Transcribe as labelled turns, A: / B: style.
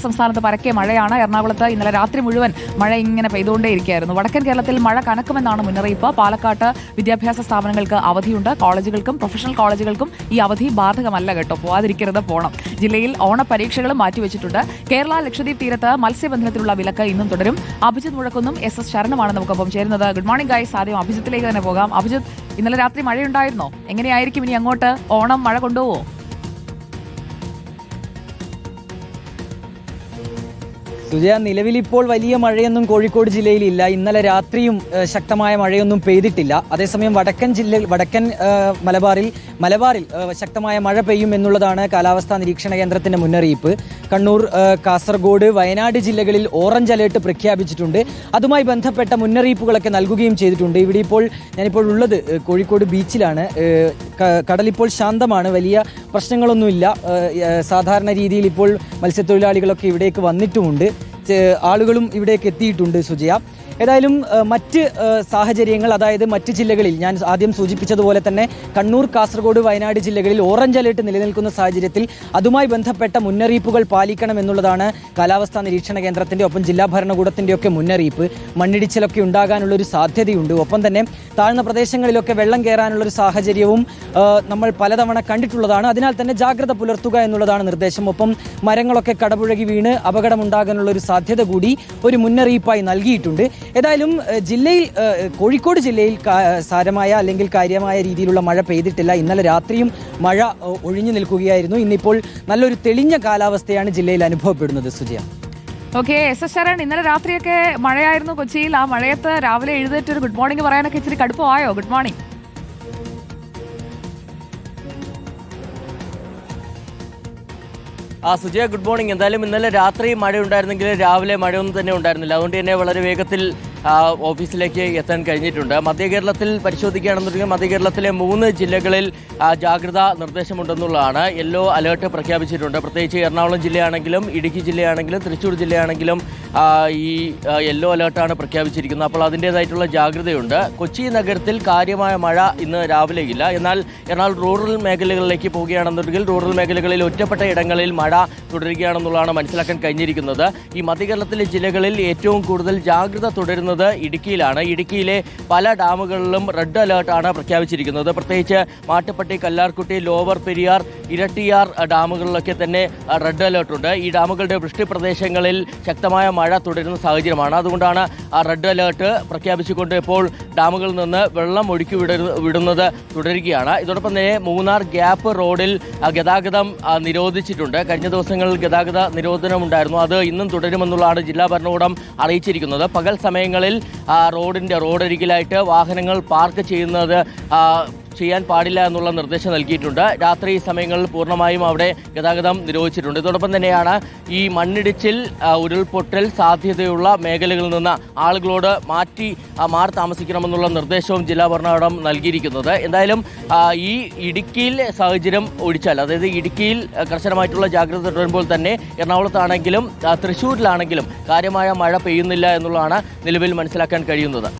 A: സംസ്ഥാനത്ത് പരക്കെ മഴയാണ്. എറണാകുളത്ത് ഇന്നലെ രാത്രി മുഴുവൻ മഴ ഇങ്ങനെ പെയ്തുകൊണ്ടേയിരിക്കുകയായിരുന്നു. വടക്കൻ കേരളത്തിൽ മഴ കനക്കുമെന്നാണ് മുന്നറിയിപ്പ്. പാലക്കാട്ട് വിദ്യാഭ്യാസ സ്ഥാപനങ്ങൾക്ക് അവധിയുണ്ട്. കോളേജുകൾക്കും പ്രൊഫഷണൽ കോളേജുകൾക്കും ഈ അവധി ബാധകമല്ല കേട്ടോ. പോവാതിരിക്കരുത് പോണം. ജില്ലയിൽ ഓണപരീക്ഷകളും മാറ്റിവെച്ചിട്ടുണ്ട്. കേരള ലക്ഷദ്വീപ് തീരത്ത് മത്സ്യബന്ധനത്തിലുള്ള വിലക്ക് ഇന്നും തുടരും. അഭിജിത് മുഴക്കുന്നും എസ് എസ് ശരണമാണ് നമുക്കൊപ്പം ചേരുന്നത്. ഗുഡ് മോർണിംഗ് ഗായ്സ് ആദ്യം അഭിജിത്തിലേക്ക് തന്നെ പോകാം. അഭിജിത്ത് ഇന്നലെ രാത്രി മഴയുണ്ടായിരുന്നോ? എങ്ങനെയായിരിക്കും ഇനി അങ്ങോട്ട്? ഓണം മഴ കൊണ്ടുപോവോ?
B: സുജയ നിലവിൽ ഇപ്പോൾ വലിയ മഴയൊന്നും കോഴിക്കോട് ജില്ലയിലില്ല ഇന്നലെ രാത്രിയും ശക്തമായ മഴയൊന്നും പെയ്തിട്ടില്ല. അതേസമയം വടക്കൻ ജില്ലയിൽ വടക്കൻ മലബാറിൽ മലബാറിൽ ശക്തമായ മഴ പെയ്യും എന്നുള്ളതാണ് കാലാവസ്ഥാ നിരീക്ഷണ കേന്ദ്രത്തിന്റെ മുന്നറിയിപ്പ്. കണ്ണൂർ കാസർഗോഡ് വയനാട് ജില്ലകളിൽ ഓറഞ്ച് അലേർട്ട് പ്രഖ്യാപിച്ചിട്ടുണ്ട്. അതുമായി ബന്ധപ്പെട്ട മുന്നറിയിപ്പുകളൊക്കെ നൽകുകയും ചെയ്തിട്ടുണ്ട്. ഇവിടെ ഇപ്പോൾ ഞാനിപ്പോൾ ഉള്ളത് കോഴിക്കോട് ബീച്ചിലാണ്. കടലിപ്പോൾ ശാന്തമാണ്. വലിയ പ്രശ്നങ്ങളൊന്നുമില്ല. സാധാരണ രീതിയിൽ ഇപ്പോൾ മത്സ്യത്തൊഴിലാളികളൊക്കെ ഇവിടേക്ക് വന്നിട്ടുമുണ്ട്. ആളുകളും ഇവിടേക്ക് എത്തിയിട്ടുണ്ട് സുജയ. ഏതായാലും മറ്റ് സാഹചര്യങ്ങൾ അതായത് മറ്റ് ജില്ലകളിൽ ഞാൻ ആദ്യം സൂചിപ്പിച്ചതുപോലെ തന്നെ കണ്ണൂർ കാസർഗോഡ് വയനാട് ജില്ലകളിൽ ഓറഞ്ച് അലേർട്ട് നിലനിൽക്കുന്ന സാഹചര്യത്തിൽ അതുമായി ബന്ധപ്പെട്ട മുന്നറിയിപ്പുകൾ പാലിക്കണം എന്നുള്ളതാണ് കാലാവസ്ഥാ നിരീക്ഷണ കേന്ദ്രത്തിന്റെ ഒപ്പം ജില്ലാ ഭരണകൂടത്തിന്റെ ഒക്കെ മുന്നറിയിപ്പ്. മണ്ണിടിച്ചിലൊക്കെ ഉണ്ടാകാനുള്ള ഒരു സാധ്യതയുണ്ട്. ഒപ്പം തന്നെ താഴ്ന്ന പ്രദേശങ്ങളിലൊക്കെ വെള്ളം കയറാനുള്ള ഒരു സാഹചര്യവും നമ്മൾ പലതവണ കണ്ടിട്ടുള്ളതാണ്. അതിനാൽ തന്നെ ജാഗ്രത പുലർത്തുക എന്നുള്ളതാണ് നിർദ്ദേശം. ഒപ്പം മരങ്ങളൊക്കെ കടപുഴകി വീണ് അപകടമുണ്ടാകാനുള്ള ഒരു സാധ്യത കൂടി ഒരു മുന്നറിയിപ്പായി നൽകിയിട്ടുണ്ട്. ഏതായാലും ജില്ലയിൽ കോഴിക്കോട് ജില്ലയിൽ സാരമായ അല്ലെങ്കിൽ കാര്യമായ രീതിയിലുള്ള മഴ പെയ്തിട്ടില്ല. ഇന്നലെ രാത്രിയും മഴ ഒഴിഞ്ഞു നിൽക്കുകയായിരുന്നു. ഇന്നിപ്പോൾ നല്ലൊരു തെളിഞ്ഞ കാലാവസ്ഥയാണ് ജില്ലയിൽ അനുഭവപ്പെടുന്നത് Sujaya.
A: Okay S S Sharan ഇന്നലെ രാത്രിയൊക്കെ മഴയായിരുന്നു കൊച്ചിയിൽ. ആ മഴയത്ത് രാവിലെ എഴുന്നേറ്റ് ഒരു ഗുഡ് മോർണിംഗ് പറയാനൊക്കെ ഇച്ചിരി കടുപ്പമായോ? ഗുഡ് മോർണിംഗ്
C: ആ സുജയ ഗുഡ് മോർണിംഗ് എന്തായാലും ഇന്നലെ രാത്രി മഴ ഉണ്ടായിരുന്നെങ്കിൽ രാവിലെ മഴയൊന്നും തന്നെ ഉണ്ടായിരുന്നില്ല. അതുകൊണ്ട് തന്നെ വളരെ വേഗത്തിൽ ഓഫീസിലേക്ക് എത്താൻ കഴിഞ്ഞിട്ടുണ്ട്. മധ്യ കേരളത്തിൽ പരിശോധിക്കുകയാണെന്നുണ്ടെങ്കിൽ മധ്യ കേരളത്തിലെ മൂന്ന് ജില്ലകളിൽ ജാഗ്രതാ നിർദ്ദേശമുണ്ടെന്നുള്ളതാണ്. യെല്ലോ അലേർട്ട് പ്രഖ്യാപിച്ചിട്ടുണ്ട്. പ്രത്യേകിച്ച് എറണാകുളം ജില്ലയാണെങ്കിലും ഇടുക്കി ജില്ലയാണെങ്കിലും തൃശ്ശൂർ ജില്ലയാണെങ്കിലും ഈ യെല്ലോ അലേർട്ടാണ് പ്രഖ്യാപിച്ചിരിക്കുന്നത്. അപ്പോൾ അതിന്റേതായിട്ടുള്ള ജാഗ്രതയുണ്ട്. കൊച്ചി നഗരത്തിൽ കാര്യമായ മഴ ഇന്ന് രാവിലെ ഇല്ല. എന്നാൽ എറണാകുളം റൂറൽ മേഖലകളിലേക്ക് പോവുകയാണെന്നുണ്ടെങ്കിൽ റൂറൽ മേഖലകളിൽ ഒറ്റപ്പെട്ട ഇടങ്ങളിൽ മഴ തുടരുകയാണെന്നുള്ളതാണ് മനസ്സിലാക്കാൻ കഴിഞ്ഞിരിക്കുന്നത്. ഈ മധ്യകേരളത്തിലെ ജില്ലകളിൽ ഏറ്റവും കൂടുതൽ ജാഗ്രത തുടരുന്നത് ഇടുക്കിയിലാണ്. ഇടുക്കിയിലെ പല ഡാമുകളിലും റെഡ് അലേർട്ടാണ് പ്രഖ്യാപിച്ചിരിക്കുന്നത്. പ്രത്യേകിച്ച് മാട്ടുപ്പെട്ടി കല്ലാർകുട്ടി ലോവർ പെരിയാർ ഇരട്ടിയാർ ഡാമുകളിലൊക്കെ തന്നെ റെഡ് അലേർട്ടുണ്ട് ഈ ഡാമുകളുടെ വൃഷ്ടി പ്രദേശങ്ങളിൽ ശക്തമായ മഴ തുടരുന്ന സാഹചര്യമാണ്. അതുകൊണ്ടാണ് റെഡ് അലേർട്ട് പ്രഖ്യാപിച്ചുകൊണ്ട് ഇപ്പോൾ ഡാമുകളിൽ നിന്ന് വെള്ളം ഒഴുക്കി വിടുന്നത് തുടരുകയാണ്. ഇതോടൊപ്പം തന്നെ മൂന്നാർ ഗ്യാപ്പ് റോഡിൽ ഗതാഗതം നിരോധിച്ചിട്ടുണ്ട്. കഴിഞ്ഞ ദിവസങ്ങളിൽ ഗതാഗത നിരോധനമുണ്ടായിരുന്നു. അത് ഇന്നും തുടരുമെന്നുള്ളതാണ് ജില്ലാ ഭരണകൂടം അറിയിച്ചിരിക്കുന്നത്. പകൽ സമയങ്ങളിൽ റോഡിന്റെ റോഡരികിലായിട്ട് വാഹനങ്ങൾ പാർക്ക് ചെയ്യുന്നത് ചെയ്യാൻ പാടില്ല എന്നുള്ള നിർദ്ദേശം നൽകിയിട്ടുണ്ട്. രാത്രി സമയങ്ങളിൽ പൂർണമായും അവിടെ ഗതാഗതം നിരോധിച്ചിട്ടുണ്ട്. ഇതോടൊപ്പം തന്നെയാണ് ഈ മണ്ണിടിച്ചിൽ ഉരുൾപൊട്ടൽ സാധ്യതയുള്ള മേഖലകളിൽ നിന്ന് ആളുകളോട് മാറ്റി മാറി താമസിക്കണമെന്നുള്ള നിർദ്ദേശവും ജില്ലാ ഭരണകൂടം നൽകിയിരിക്കുന്നത്. എന്തായാലും ഈ ഇടുക്കിയിൽ സാഹചര്യം ഒഴിച്ചാൽ അതായത് ഇടുക്കിയിൽ കർശനമായിട്ടുള്ള ജാഗ്രത തുടരുമ്പോൾ തന്നെ എറണാകുളത്താണെങ്കിലും തൃശ്ശൂരിലാണെങ്കിലും കാര്യമായ മഴ പെയ്യുന്നില്ല എന്നുള്ളതാണ് നിലവിൽ മനസ്സിലാക്കാൻ കഴിയുന്നത്.